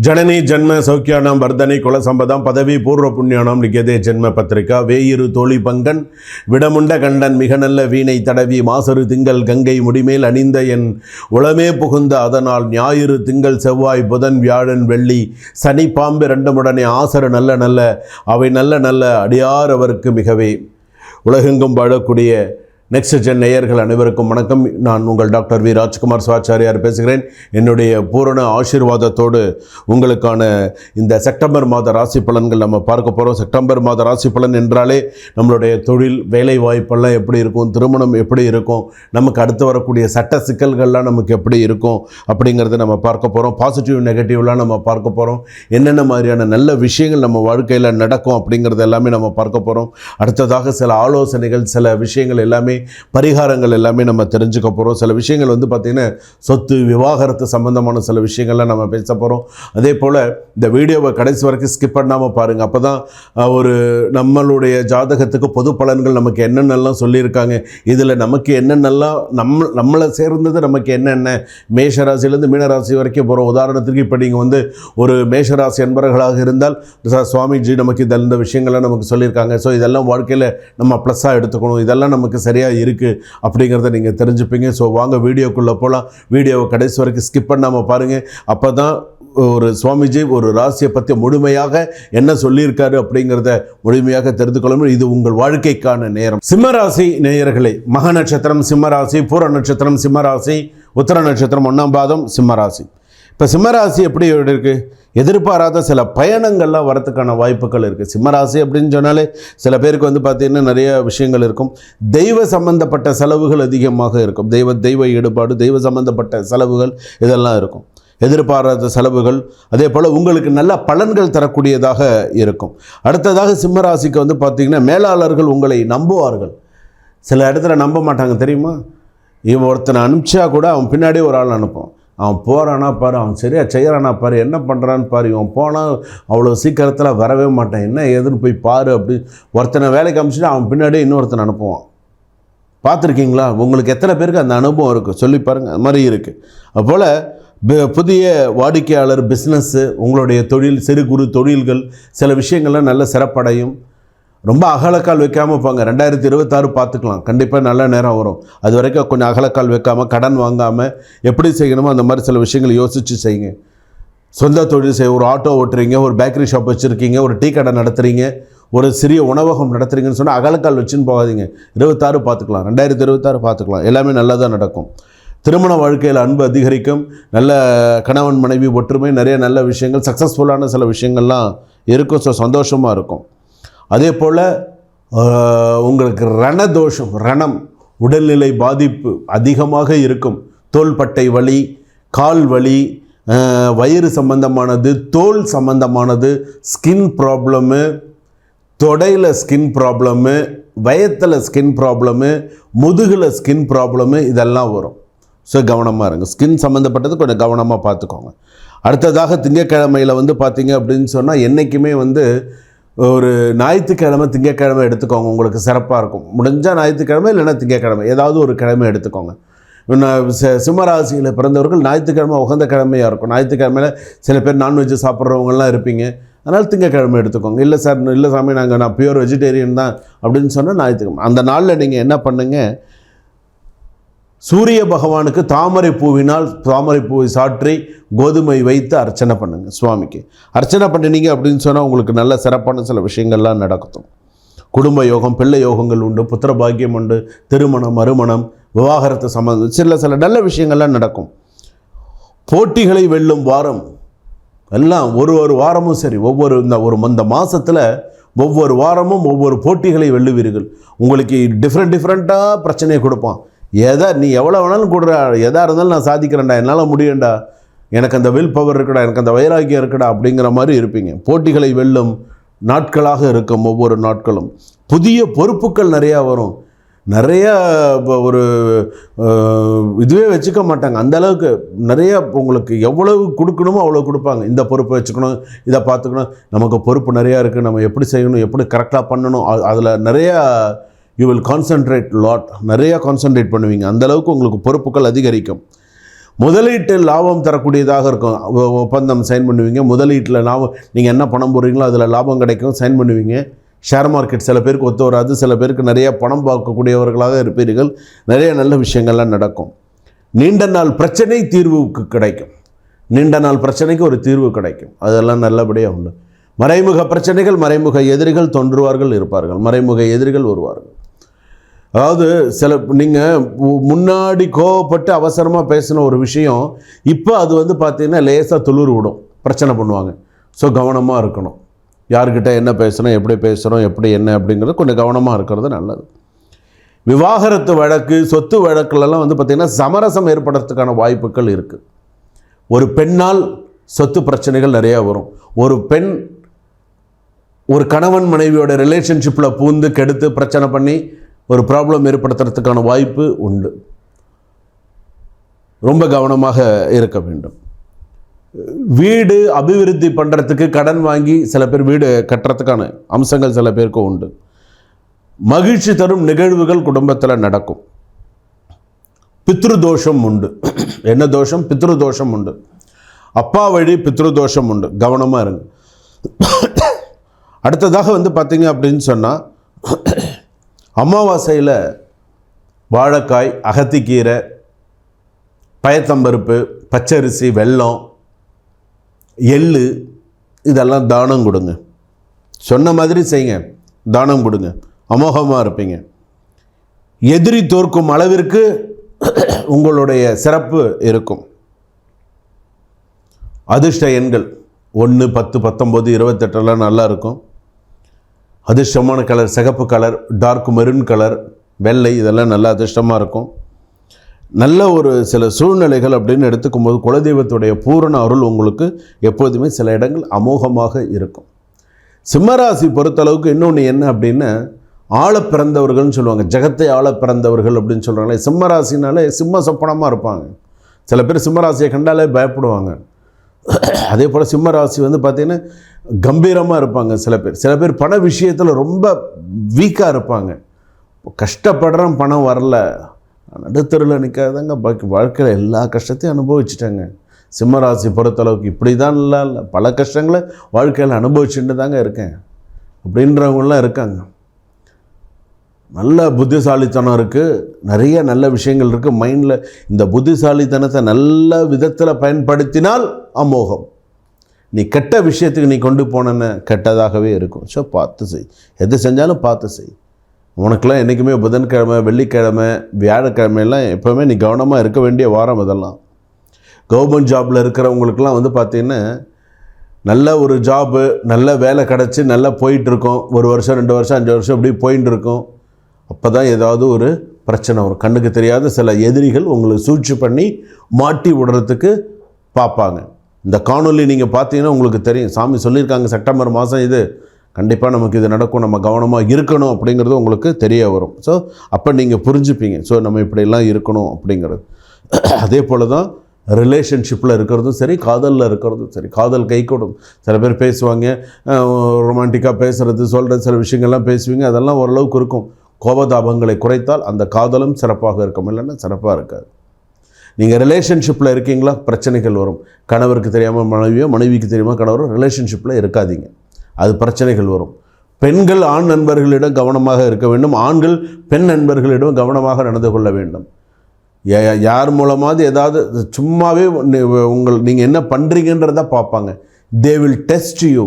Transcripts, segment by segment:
ஜனனி ஜென்ம சௌக்கியானாம் வர்தனை குலசம்பதம் பதவி பூர்வ புண்ணியானாம் லிகதே ஜென்ம பத்திரிகா வேயிரு தோழி பங்கன் விடமுண்ட கண்டன் மிக நல்ல வீணை தடவி மாசரு திங்கள் கங்கை முடிமேல் அணிந்த என் உளமே புகுந்த அதனால் ஞாயிறு திங்கள் செவ்வாய் புதன் வியாழன் வெள்ளி சனி பாம்பு ரெண்டுமுடனே ஆசரு நல்ல நல்ல அவை நல்ல நல்ல அடியார் அவருக்கு மிகவே. உலகெங்கும் வாழக்கூடிய நெக்ஸ்ட் ஜென் நேயர்கள் அனைவருக்கும் வணக்கம். நான் உங்கள் டாக்டர் வி. ராஜ்குமார் சிவாச்சாரியார் பேசுகிறேன். என்னுடைய பூரண ஆசீர்வாதத்தோடு உங்களுக்கான இந்த செப்டம்பர் மாத ராசி பலன்கள் நம்ம பார்க்க போகிறோம் செப்டம்பர் மாத ராசி பலன் என்றாலே நம்மளுடைய தொழில் வேலை வாய்ப்பெல்லாம் எப்படி இருக்கும்? திருமணம் எப்படி இருக்கும்? நமக்கு அடுத்து வரக்கூடிய சட்ட சிக்கல்கள்லாம் நமக்கு எப்படி இருக்கும்? அப்படிங்கிறத நம்ம பார்க்க போகிறோம் பாசிட்டிவ் நெகட்டிவ்லாம் நம்ம பார்க்க போகிறோம் என்னென்ன மாதிரியான நல்ல விஷயங்கள் நம்ம வாழ்க்கையில் நடக்கும் அப்படிங்கிறது எல்லாமே நம்ம பார்க்க போகிறோம் அடுத்ததாக சில ஆலோசனைகள் சில விஷயங்கள் எல்லாமே பரிகாரங்கள் எல்லாமே நம்ம தெரிஞ்சுக்க போகிறோம் சில விஷயங்கள் வந்து பார்த்திங்கன்னா சொத்து விவாகரத்து சம்மந்தமான சில விஷயங்கள்லாம் நம்ம பேச போகிறோம் அதே போல் இந்த வீடியோவை கடைசி வரைக்கும் ஸ்கிப் பண்ணாமல் பாருங்கள் அப்போ தான் ஒரு நம்மளுடைய ஜாதகத்துக்கு பொது பலன்கள் நமக்கு என்னென்னலாம் சொல்லியிருக்காங்க. இதில் நமக்கு என்னென்னலாம் நம்ம நம்மளை சேர்ந்தது நமக்கு என்னென்ன? மேஷராசிலேருந்து மீனராசி வரைக்கும் போகிறோம் உதாரணத்துக்கு இப்போ நீங்கள் வந்து ஒரு மேஷராசி என்பவர்களாக இருந்தால் சுவாமிஜி நமக்கு இந்த விஷயங்கள்லாம் நமக்கு சொல்லியிருக்காங்க. ஸோ இதெல்லாம் வாழ்க்கையில் நம்ம ப்ளஸ்ஸாக எடுத்துக்கணும். இதெல்லாம் நமக்கு சரியாக இருக்குது அப்படிங்கிறத நீங்கள் தெரிஞ்சுப்பீங்க. ஸோ வாங்க வீடியோக்குள்ளே போகலாம் வீடியோவை கடைசி வரைக்கும் ஸ்கிப் பண்ணாமல் பாருங்கள் அப்போ தான் ஒரு சுவாமிஜி ஒரு ராசியை பற்றி முழுமையாக என்ன சொல்லியிருக்காரு அப்படிங்கிறத முழுமையாக தெரிந்து கொள்ள இது உங்கள் வாழ்க்கைக்கான நேரம். சிம்மராசி நேயர்களே மக நட்சத்திரம் சிம்மராசி பூர நட்சத்திரம் சிம்மராசி உத்தர நட்சத்திரம் ஒன்றாம் பாதம் சிம்மராசி. இப்போ சிம்மராசி எப்படி இருக்குது எதிர்பாராத சில பயணங்கள்லாம் வரத்துக்கான வாய்ப்புகள் இருக்குது சிம்மராசி அப்படின்னு சொன்னாலே சில பேருக்கு வந்து பார்த்திங்கன்னா நிறைய விஷயங்கள் இருக்கும். தெய்வ சம்பந்தப்பட்ட செலவுகள் அதிகமாக இருக்கும். தெய்வ தெய்வ ஈடுபாடு தெய்வ சம்பந்தப்பட்ட செலவுகள் இதெல்லாம் இருக்கும். எதிர்பாராத செலவுகள் அதே போல் உங்களுக்கு நல்ல பலன்கள் தரக்கூடியதாக இருக்கும். அடுத்ததாக சிம்மராசிக்கு வந்து பார்த்திங்கன்னா மேலாளர்கள் உங்களை நம்புவார்கள். சில இடத்துல நம்ப மாட்டாங்க தெரியுமா? இவன் ஒருத்தனை அனுப்பிச்சா கூட அவன் பின்னாடியே ஒரு ஆள் அனுப்பும் அவன் போகிறானா பாரு அவன் சரியாக செய்கிறானா பாரு என்ன பண்ணுறான்னு பாரு இவன் போனால் அவ்வளோ சீக்கிரத்தில் வரவே மாட்டான். என்ன ஏதுன்னு போய் பாரு அப்படி. ஒருத்தனை வேலைக்கு அனுப்பிச்சிட்டு அவன் பின்னாடியே இன்னொருத்தனை அனுப்புவான். பார்த்துருக்கீங்களா? உங்களுக்கு எத்தனை பேருக்கு அந்த அனுபவம் இருக்குது சொல்லி பாருங்கள் அது மாதிரி இருக்குது அதுபோல் புதிய வாடிக்கையாளர் பிஸ்னஸ்ஸு உங்களுடைய தொழில் சிறு குறு தொழில்கள் சில விஷயங்கள்லாம் நல்ல சிறப்படையும். ரொம்ப அகலக்கால் வைக்காமல் போங்க ரெண்டாயிரத்தி இருபத்தாறு பார்த்துக்கலாம். கண்டிப்பாக நல்ல நேரம் வரும். அது வரைக்கும் கொஞ்சம் அகலக்கால் வைக்காமல் கடன் வாங்காமல் எப்படி செய்யணுமோ அந்த மாதிரி சில விஷயங்களை யோசித்து செய்யுங்க. சொந்த தொழில் செய்ய ஒரு ஆட்டோ ஓட்டுறீங்க ஒரு பேக்கரி ஷாப் வச்சுருக்கீங்க ஒரு டீ கடை நடத்துகிறீங்க ஒரு சிறிய உணவகம் நடத்துறீங்கன்னு சொன்னால் அகலக்கால் வச்சுன்னு போகாதீங்க. இருபத்தாறு பார்த்துக்கலாம். ரெண்டாயிரத்தி இருபத்தாறு பார்த்துக்கலாம். எல்லாமே நல்லதாக நடக்கும். திருமண வாழ்க்கையில் அன்பு அதிகரிக்கும். நல்ல கணவன் மனைவி ஒற்றுமை நிறைய நல்ல விஷயங்கள் சக்ஸஸ்ஃபுல்லான சில விஷயங்கள்லாம் இருக்கும். ஸோ சந்தோஷமாக இருக்கும். அதே போல் உங்களுக்கு ரணதோஷம் ரணம் உடல்நிலை பாதிப்பு அதிகமாக இருக்கும். தோள்பட்டை வலி கால் வலி வயிறு சம்பந்தமானது தோல் சம்பந்தமானது ஸ்கின் ப்ராப்ளமு தொடையில் ஸ்கின் ப்ராப்ளமு வயத்தில் ஸ்கின் ப்ராப்ளமு முதுகில் ஸ்கின் ப்ராப்ளமு இதெல்லாம் வரும். ஸோ கவனமாக இருங்க. ஸ்கின் சம்மந்தப்பட்டது கொஞ்சம் கவனமாக பார்த்துக்கோங்க. அடுத்ததாக திங்கக்கிழமையில் வந்து பார்த்தீங்க அப்படின்னு சொன்னால் என்றைக்குமே வந்து ஒரு ஞாயிற்றுக்கிழமை திங்கக்கிழமை எடுத்துக்கோங்க உங்களுக்கு சிறப்பாக இருக்கும். முடிஞ்சால் ஞாயிற்றுக்கிழமை இல்லைன்னா திங்கக்கிழமை. ஏதாவது ஒரு கிழமை எடுத்துக்கோங்க. நான் ச- சிம்மராசியில் பிறந்தவர்கள் ஞாயிற்றுக்கிழமை உகந்த கிழமையாக இருக்கும். ஞாயிற்றுக்கிழமையில் சில பேர் நான்வெஜ் சாப்பிட்றவங்கலாம் இருப்பீங்க. அதனால் திங்கக்கிழமை எடுத்துக்கோங்க. இல்லை சார் இல்லை சாமி நாங்கள் நான் பியூர் வெஜிடேரியன் தான் அப்படின்னு சொன்னால் ஞாயிற்றுக்கிழமை. அந்த நாளில் நீங்கள் என்ன பண்ணுங்கள் சூரிய பகவானுக்கு தாமரை பூவினால் தாமரை பூவை சாற்றி கோதுமை வைத்து அர்ச்சனை பண்ணுங்கள் சுவாமிக்கு. அர்ச்சனை பண்ணினீங்க அப்படின்னு சொன்னால் உங்களுக்கு நல்ல சிறப்பான சில விஷயங்கள்லாம் நடக்கும் குடும்ப யோகம் பிள்ளை யோகங்கள் உண்டு புத்திர பாக்கியம் உண்டு திருமணம் மறுமணம் விவாகரத்து சம்பந்தம் சில சில நல்ல விஷயங்கள்லாம் நடக்கும். போட்டிகளை வெல்லும் வாரம். எல்லாம் ஒரு ஒரு வாரமும் சரி ஒவ்வொரு இந்த ஒரு இந்த மாதத்தில் ஒவ்வொரு வாரமும் ஒவ்வொரு போட்டிகளை வெல்லுவீர்கள். உங்களுக்கு டிஃப்ரெண்ட் டிஃப்ரெண்ட்டாக பிரச்சனையை கொடுப்பான். எதை நீ எவ்வளோ வேணாலும் கொடுறா எதாக இருந்தாலும் நான் சாதிக்கிறேன்டா என்னால் முடியும்டா. எனக்கு அந்த வில் பவர் இருக்குடா எனக்கு அந்த வைராக்கியம் இருக்குடா அப்படிங்கிற மாதிரி இருப்பீங்க. போட்டிகளை வெல்லும் நாட்களாக இருக்கும் ஒவ்வொரு நாட்களும். புதிய பொறுப்புகள் நிறையா வரும். நிறையா இப்போ ஒரு இதுவே வச்சுக்க மாட்டாங்க. அந்த அளவுக்கு நிறைய உங்களுக்கு எவ்வளவு கொடுக்கணுமோ அவ்வளோ கொடுப்பாங்க. இந்த பொறுப்பை வச்சுக்கணும் இதை பார்த்துக்கணும். நமக்கு பொறுப்பு நிறையா இருக்குது நம்ம எப்படி செய்யணும் எப்படி கரெக்டாக பண்ணணும் அதில் நிறையா யூ வில் கான்சென்ட்ரேட் லாட் நிறையா கான்சென்ட்ரேட் பண்ணுவீங்க. அந்த அளவுக்கு உங்களுக்கு பொறுப்புகள் அதிகரிக்கும். முதலீட்டு லாபம் தரக்கூடியதாக இருக்கும். ஒப்பந்தம் சைன் பண்ணுவீங்க. முதலீட்டில் லாபம் நீங்கள் என்ன பணம் போடுறீங்களோ அதில் லாபம் கிடைக்கும். சைன் பண்ணுவீங்க. ஷேர் மார்க்கெட் சில பேருக்கு ஒத்து வராது. சில பேருக்கு நிறைய பணம் பார்க்கக்கூடியவர்களாக இருப்பீர்கள். நிறைய நல்ல விஷயங்கள்லாம் நடக்கும். நீண்ட நாள் பிரச்சனை தீர்வுக்கு கிடைக்கும். நீண்ட நாள் பிரச்சனைக்கு ஒரு தீர்வு கிடைக்கும். அதெல்லாம் நல்லபடியாக உண்டு. மறைமுக பிரச்சனைகள் மறைமுக எதிரிகள் தோன்றுவார்கள் இருப்பார்கள். மறைமுக எதிரிகள் வருவார்கள். அதாவது சில நீங்கள் முன்னாடி கோவப்பட்டு அவசரமாக பேசின ஒரு விஷயம் இப்போ அது வந்து பார்த்தீங்கன்னா லேசாக துளிர் விடும். பிரச்சனை பண்ணுவாங்க. ஸோ கவனமாக இருக்கணும். யார்கிட்ட என்ன பேசுகிறோம் எப்படி பேசுகிறோம் எப்படி என்ன அப்படிங்கிறது கொஞ்சம் கவனமாக இருக்கிறது நல்லது. விவாகரத்து வழக்கு சொத்து வழக்குலலாம் வந்து பார்த்திங்கன்னா சமரசம் ஏற்படுறதுக்கான வாய்ப்புகள் இருக்குது ஒரு பெண்ணால் சொத்து பிரச்சனைகள் நிறையா வரும். ஒரு பெண் ஒரு கணவன் மனைவியோட ரிலேஷன்ஷிப்பில் பூந்து கெடுத்து பிரச்சனை பண்ணி ஒரு ப்ராப்ளம் ஏற்படுத்துறதுக்கான வாய்ப்பு உண்டு. ரொம்ப கவனமாக இருக்க வேண்டும். வீடு அபிவிருத்தி பண்ணுறதுக்கு கடன் வாங்கி சில பேர் வீடு கட்டுறதுக்கான அம்சங்கள் சில பேருக்கு உண்டு. மகிழ்ச்சி தரும் நிகழ்வுகள் குடும்பத்தில் நடக்கும். பித்ரு தோஷம் உண்டு. என்ன தோஷம்? பித்ரு தோஷம் உண்டு. அப்பா வழி பித்ரு தோஷம் உண்டு. கவனமாக இருங்க. அடுத்ததாக வந்து பார்த்தீங்க அப்படின்னு சொன்னால் அமாவாசையில் வாழைக்காய் அகத்திக்கீரை பயத்தம்பருப்பு பச்சரிசி வெல்லம் எள்ளு இதெல்லாம் தானம் கொடுங்க. சொன்ன மாதிரி செய்யுங்க. தானம் கொடுங்க. அமோகமாக இருப்பீங்க. எதிரி தோற்கும் அளவிற்கு உங்களுடைய சிறப்பு இருக்கும். அதிர்ஷ்ட எண்கள் ஒன்று பத்து பத்தொம்போது இருபத்தெட்டெல்லாம் நல்லா இருக்கும். அதிர்ஷ்டமான கலர் சிகப்பு கலர் டார்க் மெரூன் கலர் வெள்ளை இதெல்லாம் நல்லா அதிர்ஷ்டமாக இருக்கும். நல்ல ஒரு சில சூழ்நிலைகள் அப்படின்னு எடுத்துக்கும் போது குலதெய்வத்துடைய பூரண அருள் உங்களுக்கு எப்போதுமே சில இடங்கள் அமோகமாக இருக்கும். சிம்மராசி பொறுத்தளவுக்கு இன்னொன்று என்ன அப்படின்னா ஆழ பிறந்தவர்கள்னு சொல்லுவாங்க. ஜெகத்தை ஆழ பிறந்தவர்கள் அப்படின்னு சொல்கிறாங்களே சிம்மராசினாலே சிம்ம சொப்பனமாக இருப்பாங்க. சில பேர் சிம்மராசியை கண்டாலே பயப்படுவாங்க. அதே போல் சிம்மராசி வந்து பார்த்திங்கன்னா கம்பீரமாக இருப்பாங்க சில பேர். சில பேர் பண விஷயத்தில் ரொம்ப வீக்காக இருப்பாங்க. கஷ்டப்படுறோம் பணம் வரல. நடுத்தருவில் நிற்காதாங்க பாக்கி வாழ்க்கையில் எல்லா கஷ்டத்தையும் அனுபவிச்சிட்டாங்க. சிம்மராசி பொறுத்தளவுக்கு இப்படி தான் இல்லை இல்லை. பல கஷ்டங்களை வாழ்க்கையில் அனுபவிச்சுட்டு தாங்க இருக்கேன். அப்படின்றவங்களாம் இருக்காங்க. நல்ல புத்திசாலித்தனம் இருக்குது நிறைய நல்ல விஷயங்கள் இருக்குது மைண்டில் இந்த புத்திசாலித்தனத்தை நல்ல விதத்தில் பயன்படுத்தினால் அமோகம். நீ கெட்ட விஷயத்துக்கு நீ கொண்டு போனேன்னு கெட்டதாகவே இருக்கும். ஸோ பார்த்து செய். எது செஞ்சாலும் பார்த்து செய். உனக்கெல்லாம் என்றைக்குமே புதன்கிழமை வெள்ளிக்கிழமை வியாழக்கிழமையெல்லாம் எப்போவுமே நீ கவனமாக இருக்க வேண்டிய வாரம் இதெல்லாம் கவர்மெண்ட் ஜாபில் இருக்கிறவங்களுக்கெல்லாம் வந்து பார்த்திங்கன்னா நல்ல ஒரு ஜாபு நல்ல வேலை கிடச்சி நல்லா போயிட்டுருக்கோம். ஒரு வருஷம் ரெண்டு வருஷம் அஞ்சு வருஷம் இப்படி போயின்னு இருக்கோம் அப்போ தான் ஏதாவது ஒரு பிரச்சனை வரும். கண்ணுக்கு தெரியாத சில எதிரிகள் உங்களுக்கு சூழ்ச்சி பண்ணி மாட்டி விடுறதுக்கு பார்ப்பாங்க. இந்த காணொலி நீங்கள் பார்த்தீங்கன்னா உங்களுக்கு தெரியும். சாமி சொல்லியிருக்காங்க செப்டம்பர் மாதம் இது. கண்டிப்பாக நமக்கு இது நடக்கும் நம்ம கவனமாக இருக்கணும் அப்படிங்கிறது உங்களுக்கு தெரிய வரும். ஸோ அப்போ நீங்கள் புரிஞ்சுப்பீங்க. ஸோ நம்ம இப்படியெல்லாம் இருக்கணும் அப்படிங்கிறது. அதே போல் தான் ரிலேஷன்ஷிப்பில் இருக்கிறதும் சரி காதலில் இருக்கிறதும் சரி காதல் கை கொடும். சில பேர் பேசுவாங்க ரொமான்டிக்காக பேசுகிறது சொல்கிற சில விஷயங்கள்லாம் பேசுவீங்க அதெல்லாம் ஓரளவுக்கு இருக்கும். கோபதாபங்களை குறைத்தால் அந்த காதலும் சிறப்பாக இருக்கும். இல்லைன்னா சிறப்பாக இருக்காது. நீங்கள் ரிலேஷன்ஷிப்பில் இருக்கீங்களா? பிரச்சனைகள் வரும். கணவருக்கு தெரியாமல் மனைவியோ மனைவிக்கு தெரியாமல் கணவரோ ரிலேஷன்ஷிப்பில் இருக்காதீங்க. அது பிரச்சனைகள் வரும். பெண்கள் ஆண் நண்பர்களிடம் கவனமாக இருக்க வேண்டும். ஆண்கள் பெண் நண்பர்களிடம் கவனமாக நடந்து கொள்ள வேண்டும். யார் மூலமாவது ஏதாவது சும்மாவே உங்கள் நீங்கள் என்ன பண்ணுறீங்கன்றதை பார்ப்பாங்க. தே வில் டெஸ்ட் யூ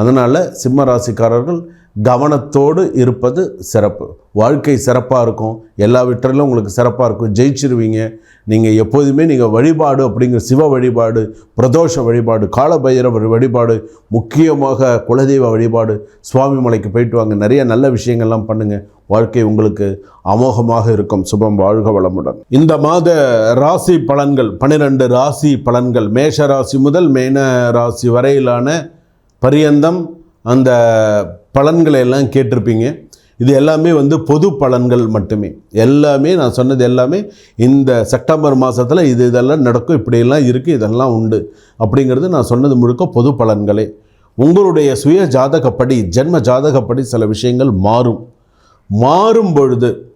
அதனால் சிம்ம ராசிக்காரர்கள் கவனத்தோடு இருப்பது சிறப்பு. வாழ்க்கை சிறப்பாக இருக்கும். எல்லா விட்டிலும் உங்களுக்கு சிறப்பாக இருக்கும். ஜெயிச்சிருவீங்க. நீங்கள் எப்போதுமே நீங்கள் வழிபாடு அப்படிங்கிற சிவ வழிபாடு பிரதோஷ வழிபாடு காலபைரவர் வழிபாடு முக்கியமாக குலதெய்வ வழிபாடு சுவாமி மலைக்கு போயிட்டு வாங்க. நிறைய நல்ல விஷயங்கள்லாம் பண்ணுங்கள் வாழ்க்கை உங்களுக்கு அமோகமாக இருக்கும். சுபம் வாழ்க வளமுடன். இந்த மாத ராசி பலன்கள் பன்னிரெண்டு ராசி பலன்கள் மேஷ ராசி முதல் மேன ராசி வரையிலான பரியந்தம் அந்த பலன்களை எல்லாம் கேட்டிருப்பீங்க. இது எல்லாமே வந்து பொது பலன்கள் மட்டுமே. எல்லாமே நான் சொன்னது எல்லாமே இந்த செப்டம்பர் மாதத்தில் இது இதெல்லாம் நடக்கும் இப்படியெல்லாம் இருக்குது இதெல்லாம் உண்டு அப்படிங்கிறது நான் சொன்னது முழுக்க பொது பலன்களே. உங்களுடைய சுய ஜாதகப்படி ஜென்ம ஜாதகப்படி சில விஷயங்கள் மாறும். மாறும் பொழுது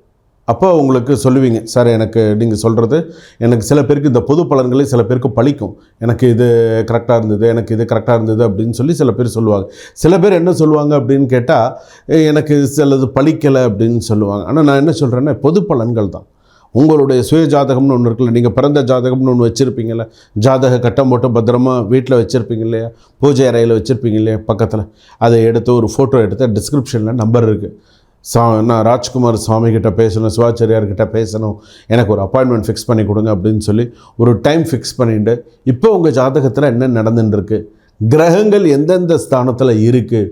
அப்போ உங்களுக்கு சொல்லுவீங்க சார் எனக்கு நீங்கள் சொல்கிறது எனக்கு சில பேருக்கு இந்த பொது பலன்களே சில பேருக்கு பழிக்கும். எனக்கு இது கரெக்டாக இருந்தது எனக்கு இது கரெக்டாக இருந்தது அப்படின்னு சொல்லி சில பேர் சொல்லுவாங்க. சில பேர் என்ன சொல்லுவாங்க அப்படின்னு கேட்டால் எனக்கு சிலது பழிக்கலை அப்படின்னு சொல்லுவாங்க. ஆனால் நான் என்ன சொல்கிறேன்னா பொது பலன்கள் தான். உங்களுடைய சுய ஜாதகம்னு ஒன்று இருக்குல்ல நீங்கள் பிறந்த ஜாதகம்னு ஒன்று வச்சுருப்பீங்கள ஜாதக கட்டம் போட்டு பத்திரமா வீட்டில் வச்சுருப்பீங்க இல்லையா பூஜை அறையில் வச்சுருப்பீங்க இல்லையா பக்கத்தில். அதை எடுத்து ஒரு ஃபோட்டோ எடுத்து டிஸ்கிரிப்ஷனில் நம்பர் இருக்குது சா நான் ராஜ்குமார் சுவாமிகிட்ட பேசணும் சிவாச்சாரியார்கிட்ட பேசணும். எனக்கு ஒரு அப்பாயின்மெண்ட் ஃபிக்ஸ் பண்ணி கொடுங்க அப்படின்னு சொல்லி ஒரு டைம் ஃபிக்ஸ் பண்ணிட்டு இப்போ உங்கள் ஜாதகத்தில் என்ன நடந்துட்டுருக்கு? கிரகங்கள் எந்தெந்த ஸ்தானத்தில் இருக்குது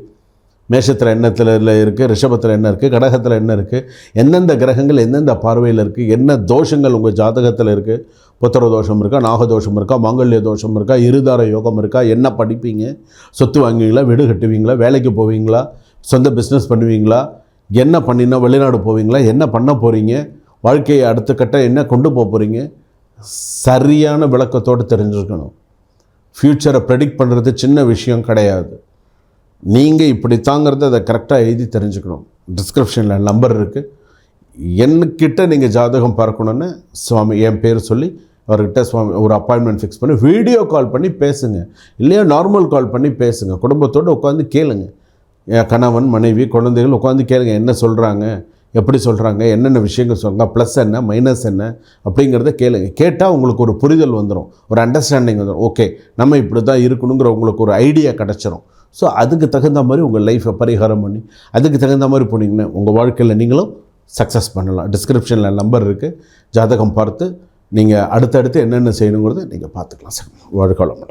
மேஷத்தில் என்னத்தில் இருக்குது ரிஷபத்தில் என்ன இருக்குது கடகத்தில் என்ன இருக்குது எந்தெந்த கிரகங்கள் எந்தெந்த பார்வையில் இருக்குது என்ன தோஷங்கள் உங்கள் ஜாதகத்தில் இருக்குது புத்திர தோஷம் இருக்கா நாகதோஷம் இருக்கா மாங்கல்ய தோஷம் இருக்கா இருதார யோகம் இருக்கா என்ன படிப்பீங்க? சொத்து வாங்குவீங்களா வீடு கட்டுவீங்களா வேலைக்கு போவீங்களா சொந்த பிஸ்னஸ் பண்ணுவீங்களா என்ன பண்ணினா வெளிநாடு போவீங்களா? என்ன பண்ண போகிறீங்க வாழ்க்கையை அடுத்த கட்டம் என்ன கொண்டு போக போகிறீங்க சரியான விளக்கத்தோடு தெரிஞ்சுருக்கணும். ஃப்யூச்சரை ப்ரெடிக்ட் பண்ணுறது சின்ன விஷயம் கிடையாது. நீங்கள் இப்படி தாங்கிறத அதை கரெக்டாக எழுதி தெரிஞ்சுக்கணும். டிஸ்கிரிப்ஷனில் நம்பர் இருக்குது என்கிட்ட நீங்கள் ஜாதகம் பார்க்கணுன்னு சுவாமி என் பேர் சொல்லி அவர்கிட்ட சுவாமி ஒரு அப்பாயின்மெண்ட் ஃபிக்ஸ் பண்ணி வீடியோ கால் பண்ணி பேசுங்க. இல்லையா நார்மல் கால் பண்ணி பேசுங்க. குடும்பத்தோடு உட்காந்து கேளுங்கள் கணவன் மனைவி குழந்தைகள் உட்காந்து கேளுங்க என்ன சொல்கிறாங்க எப்படி சொல்கிறாங்க என்னென்ன விஷயங்கள் சொல்கிறாங்க ப்ளஸ் என்ன மைனஸ் என்ன அப்படிங்கிறத கேளுங்க. கேட்டால் உங்களுக்கு ஒரு புரிதல் வந்துடும் ஒரு அண்டர்ஸ்டாண்டிங் வந்துடும் ஓகே நம்ம இப்படி தான் இருக்கணுங்கிற உங்களுக்கு ஒரு ஐடியா கிடச்சிரும். ஸோ அதுக்கு தகுந்த மாதிரி உங்கள் லைஃப்பை பரிகாரம் பண்ணி அதுக்கு தகுந்த மாதிரி போனீங்கன்னா உங்கள் வாழ்க்கையில் நீங்களும் சக்ஸஸ் பண்ணலாம். டிஸ்கிரிப்ஷனில் நம்பர் இருக்குது ஜாதகம் பார்த்து நீங்கள் அடுத்தடுத்து என்னென்ன செய்யணுங்கிறத நீங்கள் பார்த்துக்கலாம் சார். வாழ்க்கை